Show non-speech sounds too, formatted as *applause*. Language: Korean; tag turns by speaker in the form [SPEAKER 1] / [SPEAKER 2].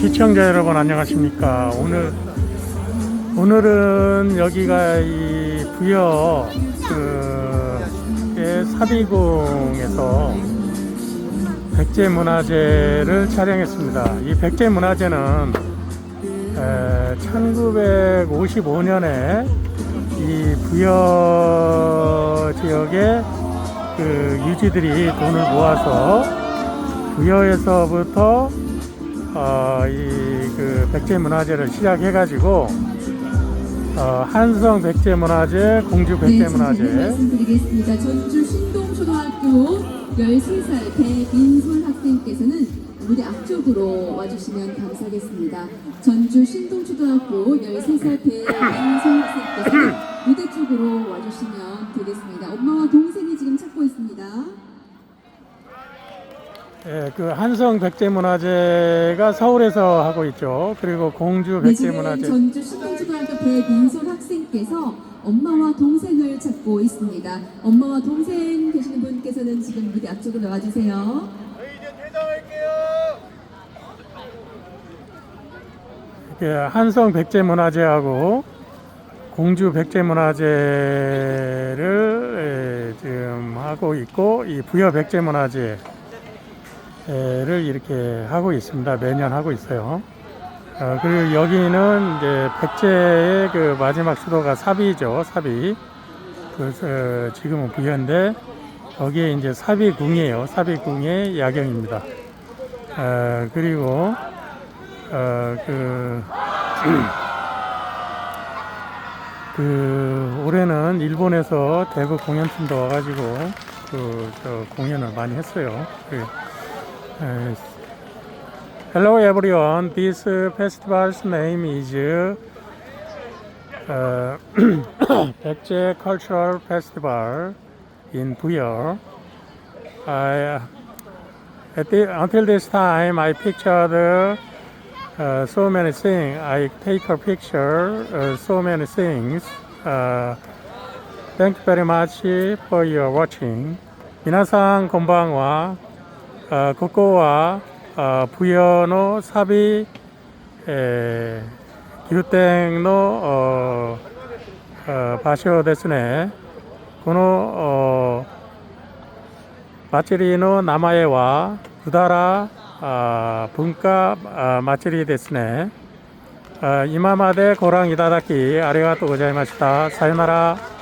[SPEAKER 1] 시청자 여러분 안녕하십니까 오늘 오늘은 여기가 이 부여 그의 사비궁에서 백제 문화제를 촬영했습니다. 이 백제 문화제는 1955년에 이 부여 지역에 그 유지들이 돈을 모아서 부여에서부터 어, 이그 백제 문화제를 시작해 가지고 어, 한성 백제 문화제, 공주 백제
[SPEAKER 2] 네,
[SPEAKER 1] 문화제,
[SPEAKER 2] 말씀드리겠습니다. 전주 신동초등학교 13살 배민솔 학생께서는 무대 앞쪽으로 와주시면 감사하겠습니다. 전주 신동초등학교 13살 배민솔 학생께서는 무대 쪽으로 와주시면 되겠습니다. 엄마와 동생이 지금 찾고 있습니다.
[SPEAKER 1] 예, 그 한성 백제 문화제가 서울에서 하고 있죠. 그리고 공주
[SPEAKER 2] 네,
[SPEAKER 1] 백제 문화제.
[SPEAKER 2] 전주 신동초등학교 배민솔 학생께서 엄마와 동생을 찾고 있습니다. 엄마와 동생 되시는 분께서는 지금 무대 앞쪽으로 와주세요.
[SPEAKER 1] 그 한성 백제 문화제하고 공주 백제 문화제를 예, 지금 하고 있고 이 부여 백제 문화제 를 이렇게 하고 있습니다. 매년 하고 있어요. 어, 그리고 여기는 이제 백제의 그 마지막 수도가 사비죠. 사비. 그래서 지금은 부여인데 여기에 이제 사비궁이에요. 사비궁의 야경입니다. 어, 그리고 어, 그, *clears throat* 그, 올해는 일본에서 대구 공연팀도 와가지고, 그, 저, 공연을 많이 했어요. 그, 에, Hello everyone, this festival's name is, uh, *coughs* Baekje Cultural Festival in Buyeol. I, at the, until this time, I pictured uh, so many things. I take a picture, uh, so many things. Uh, thank you very much for your watching. 皆さんこんばんは。 아, 국고와 어, 아, 부연호 사비 에, 기후땡노 어, 어, 바쇼 데스네 고노 어, 마치리노 남아에와 부다라 아, 분가 아, 마치리 데스네 아, 어, 이마마데 고랑 이다다키 아리가또 고자이마시다. 사요나라.